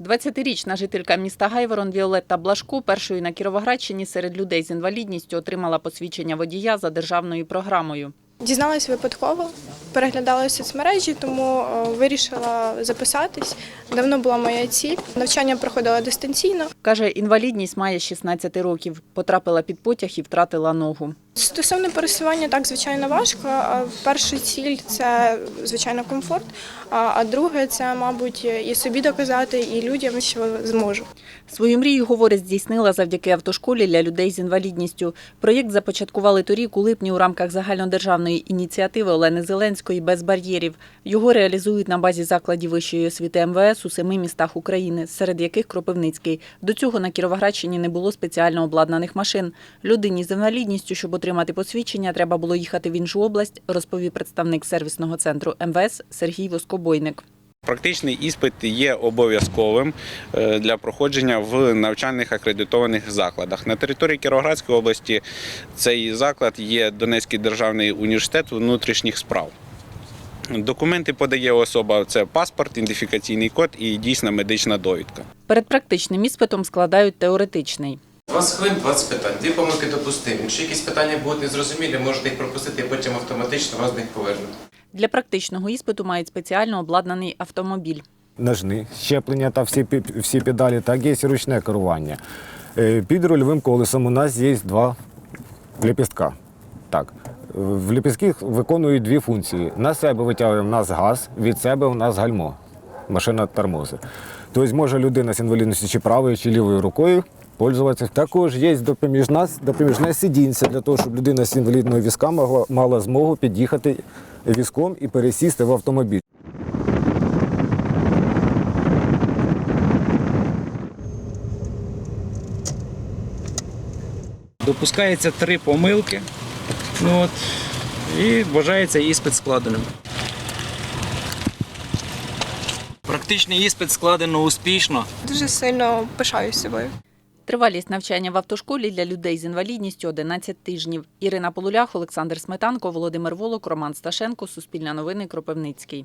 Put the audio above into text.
20-річна жителька міста Гайворон Віолетта Блашко першою на Кіровоградщині серед людей з інвалідністю отримала посвідчення водія за державною програмою. Дізналась випадково, переглядала соцмережі, тому е, вирішила записатись. Давно була моя ціль. Навчання проходила дистанційно. Каже, інвалідність має 16 років. Потрапила під потяг і втратила ногу. Стосовно пересування, так звичайно важко. Перша ціль це звичайно комфорт. А друге, це, мабуть, і собі доказати, і людям, що зможу. Свою мрію, говорить, здійснила завдяки автошколі для людей з інвалідністю. Проєкт започаткували торік у липні у рамках загальнодержавної ініціативи Олени Зеленської без бар'єрів. Його реалізують на базі закладів вищої освіти МВС у семи містах України, серед яких Кропивницький. До цього на Кіровоградщині не було спеціально обладнаних машин. Людині з інвалідністю, щоб отримати посвідчення, треба було їхати в іншу область, розповів представник сервісного центру МВС Сергій Воскобойник. Практичний іспит є обов'язковим е, для проходження в навчальних акредитованих закладах. На території Кіровоградської області цей заклад є Донецький державний університет внутрішніх справ. Документи подає особа це паспорт, ідентифікаційний код і дійсна медична довідка. Перед практичним іспитом складають теоретичний. 20 хвилин, 20 питань. Дві помилки допустимі. Якщо якісь питання будуть незрозумілі, можете їх пропустити, і потім автоматично вас до них повернуть. Для практичного іспиту мають спеціально обладнаний автомобіль. ножни, щеплення та всі, всі педалі, так є ручне керування. Е, Під рульовим колесом у нас є два лепістка. Так. В лепістках виконують дві функції. На себе витягуємо у нас газ, від себе у нас гальмо. Машина тормозить. Тобто може людина з інвалідністю чи правою, чи лівою рукою пользуватися. Також є допоміжна, допоміжне сидіння для того, щоб людина з інвалідного візка могла, мала змогу під'їхати візком і пересісти в автомобіль. Допускається три помилки. Ну, от, і вважається іспит складеним. Практичний іспит складено успішно. Дуже сильно пишаюсь собою. Тривалість навчання в автошколі для людей з інвалідністю 11 тижнів. Ірина Полулях, Олександр Сметанко, Володимир Волок, Роман Сташенко, Суспільне новини, Кропивницький.